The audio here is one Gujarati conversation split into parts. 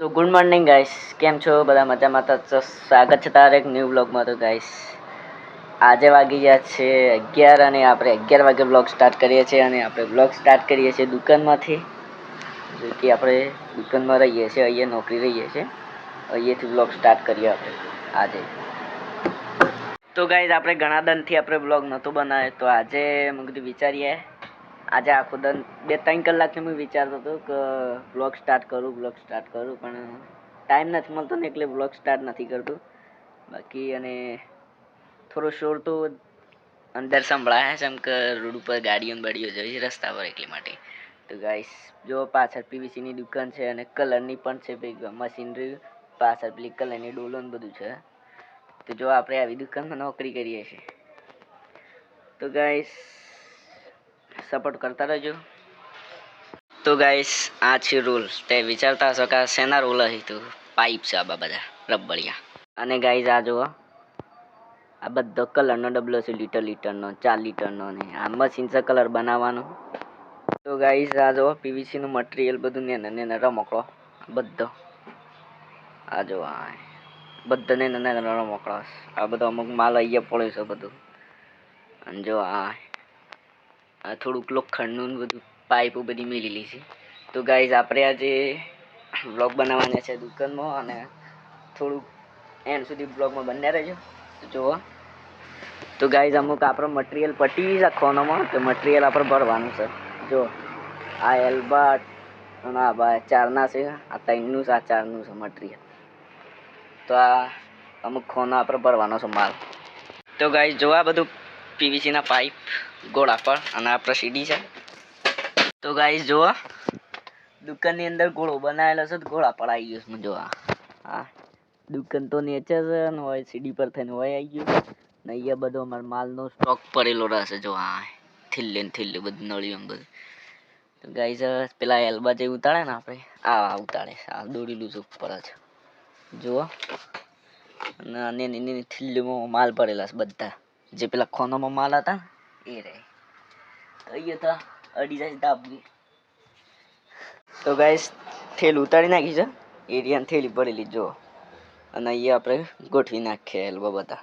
તો ગુડ મોર્નિંગ ગાઈસ. કેમ છો? બધા મજામાં? તો સ્વાગત છે તારે એક ન્યૂ બ્લોગમાં તો ગાઈસ. આજે વાગી ગયા છે અગિયાર અને આપણે અગિયાર વાગે બ્લોગ સ્ટાર્ટ કરીએ છીએ અને આપણે બ્લોગ સ્ટાર્ટ કરીએ છીએ દુકાનમાંથી. જો કે આપણે દુકાનમાં રહીએ છીએ, અહીંયા નોકરી રહીએ છીએ. અહીંયાથી બ્લોગ સ્ટાર્ટ કરીએ આપણે આજે. તો ગાઈઝ આપણે ઘણા દનથી આપણે બ્લોગ નહોતો બનાવ્યો. તો આજે મેં કીધું વિચારીએ આજે આખો દન બે ત્રણ કલાકથી હું વિચારતો હતો કે બ્લોગ સ્ટાર્ટ કરું બ્લોગ સ્ટાર્ટ કરું, પણ ટાઈમ નથી મળતો ને એટલે બ્લોગ સ્ટાર્ટ નથી કરતો. બાકી અને થોડો શોર તો અંદર સંભળાય છે, એમ કે રોડ ઉપર ગાડીઓ જાય છે રસ્તા પર એટલી માટે. તો ગાઈસ જો પાછળ પીવીસીની દુકાન છે અને કલરની પણ છે ભાઈ મશીનરી પાછળ પેલી કલરની ડોલો બધું છે. તો જો આપણે આવી દુકાનમાં નોકરી કરીએ છીએ. તો ગાઈસ સપોર્ટ કરતા રહેજો. તો ગાઈસ આ છે રૂલ તે વિચારતા હશો કે શેના રૂલ હશે તું પાઇપ છે આ બધા, રબડિયા. અને ગાઈઝ આ જુઓ. આ બધો કલરનો ડબલો છે લીટર લીટરનો ચાર લીટરનો ને આ મશીન કલર બનાવવાનો. તો ગાઈઝ આ જુઓ પીવીસીનું મટીરિયલ બધું ને ને રમકડો બધો. આ જો બધાને બધા ને નાના રમકડા આ બધો અમુક માલ અહીંયા પડ્યો છે બધું. અને જો આ આ થોડુંક લોખંડનું બધું પાઇપો બધી મેલેલી છે. તો ગાઈઝ આપણે આજે બ્લોગ બનાવવાના છે દુકાનમાં અને થોડુંક એન્ડ સુધી બ્લોગમાં બંને રહેજો. તો જુઓ. તો ગાઈઝ અમુક આપણો મટીરિયલ પટી રાખવાનોમાં તો મટીરિયલ આપણે ભરવાનું છે. જો આ એલ્બાટ અને આ ચારના છે, આ ત્રણનું છે, આ ચારનું છે મટીરિયલ તો આ અમુક ખોનો આપણે ભરવાનો છે માલ. તો ગાઈઝ જો આ બધું પીવીસીના પાઇપ. ગોળા પર અને આ સીડી છે. તો ગાઈસ જુઓ. દુકાનની અંદર ગોળો બનાવેલો છે, તો ગોળા પર આવી ગયો છે જો આ હા. દુકાન તો નીચે છે અને હોય, સીડી પર થઈને હોય આવી ગયું. ને અહીંયા બધો અમારો માલનો સ્ટોક પડેલો રહેશે જો આ. થિલ્લે ને થિલ્લે બધું નળિયું એમ બધું. તો ગાઈસ પેલા એલ્બા જે ઉતારે ને આપણે આ ઉતારે છે, આ દોરેલું છે ઉપર જ. જુઓ. અને એની થિલ્લીમાં માલ પડેલા છે બધા. જે પેલા ખોનામાં માલ હતા એ રહે અહીંયા તો અડી જાય દાબની તો ગાઈસ થેલ ઉતારી નાખી છે એરિયાની થેલી પડેલી જો અને અહીંયા આપણે ગોઠવી નાખીએ એલ્બો બધા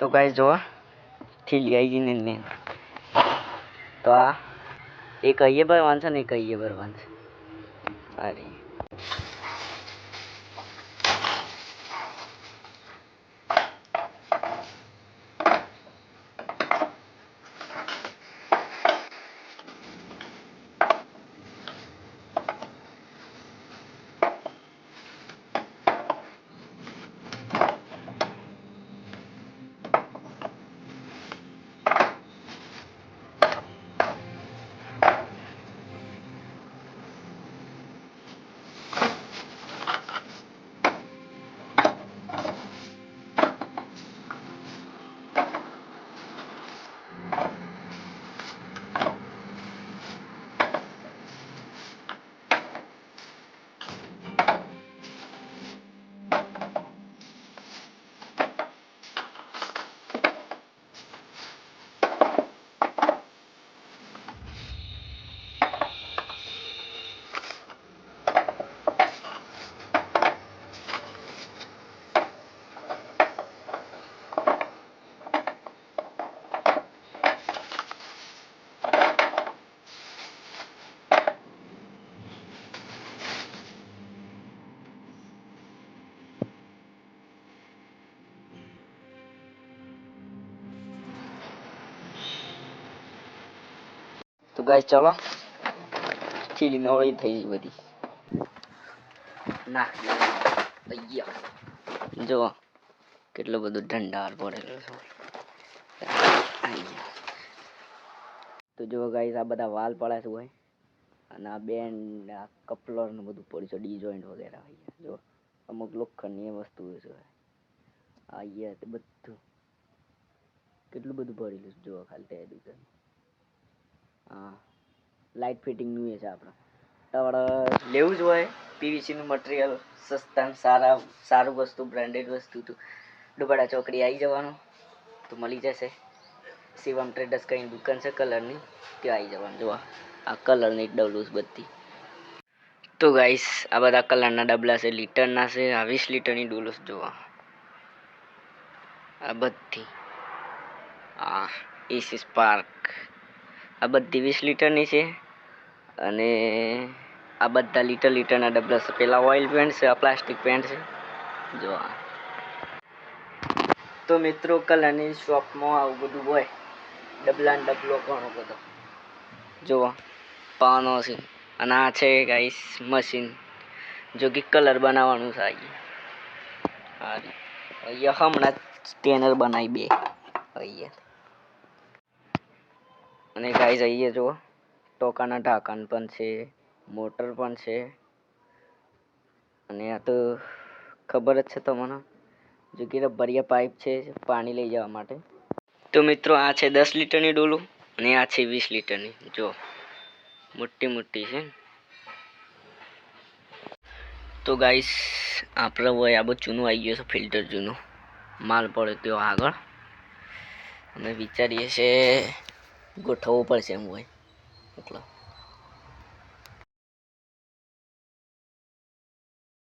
તો ગાઈસ જો થેલી આવી ગઈ ને તો આ એક અહીંયા ભરવાનું છે ને એક અહીંયા ભરવાનું છે. અરે. ગાય ચલો. ચીલી નવળી થઈ ગઈ બધી. ના અહીંયા જો કેટલો બધો ઢંડાર પડેલો છે. તો જો ગાઈસ આ બધા વાલ પડ્યા છે હોય અને આ બેન્ડ આ કપલર ને બધું પડ્યું છે ડી જોઈન્ટ વગેરે. જો અમુક લોખંડની એ વસ્તુ છે. તે બધું. કેટલું બધું ભરેલું છે જો ખાલી તે દુકાન હા. લાઇટ ફિટિંગનું એ છે આપણે તમારે લેવું જ હોય. પીવીસીનું મટીરિયલ સસ્તા સારા, સારું વસ્તુ બ્રાન્ડેડ વસ્તુ તો ડુબાડા ચોકડી આવી જવાનું. તો મળી જશે. શિવમ ટ્રેડર્સ કરીને દુકાન છે કલરની, ત્યાં આવી જવાનું. જોવા, આ કલરની ડબલું બધી. તો ગાઈસ આ બધા કલરના ડબલા છે, લીટરના છે, આ વીસ લીટરની ડોલુસ જોવા. આ બધી. આ એસી સ્પાર્ક આ બધી વીસ લીટરની છે. અને આ બધા લીટર લીટરના ડબલા છે. પેલા ઓઇલ પેન્ટ છે, આ પ્લાસ્ટિક પેન્ટ છે. જો તો મિત્રો, કલરની શોપમાં આવું બધું હોય, ડબલાને ડબલો ઘણો બધો. જુઓ પાનો છે. અને આ છે ગાઈસ મશીન જો કે કલર બનાવવાનું છે અહીંયા હમણાં સ્ટેનર બનાવી બે. અહીંયા. અને ગાઈઝ અહીંયા જુઓ. ટોકાના ઢાંકણ પણ છે, મોટર પણ છે. અને આ તો ખબર જ છે તમને. જો કે રબરિયા પાઇપ છે, પાણી લઈ જવા માટે. તો મિત્રો, આ છે દસ લીટરની ડોલું અને આ છે વીસ લીટરની. જો, મોટી મોટી છે. તો ગાઈસ આપણે હોય આ બધું જૂનું આવી ગયું છે ફિલ્ટર જૂનું. માલ પડે તેઓ આગળ. અમે વિચારીએ છે ગોઠવવું પડશે એમ હોય. એટલે.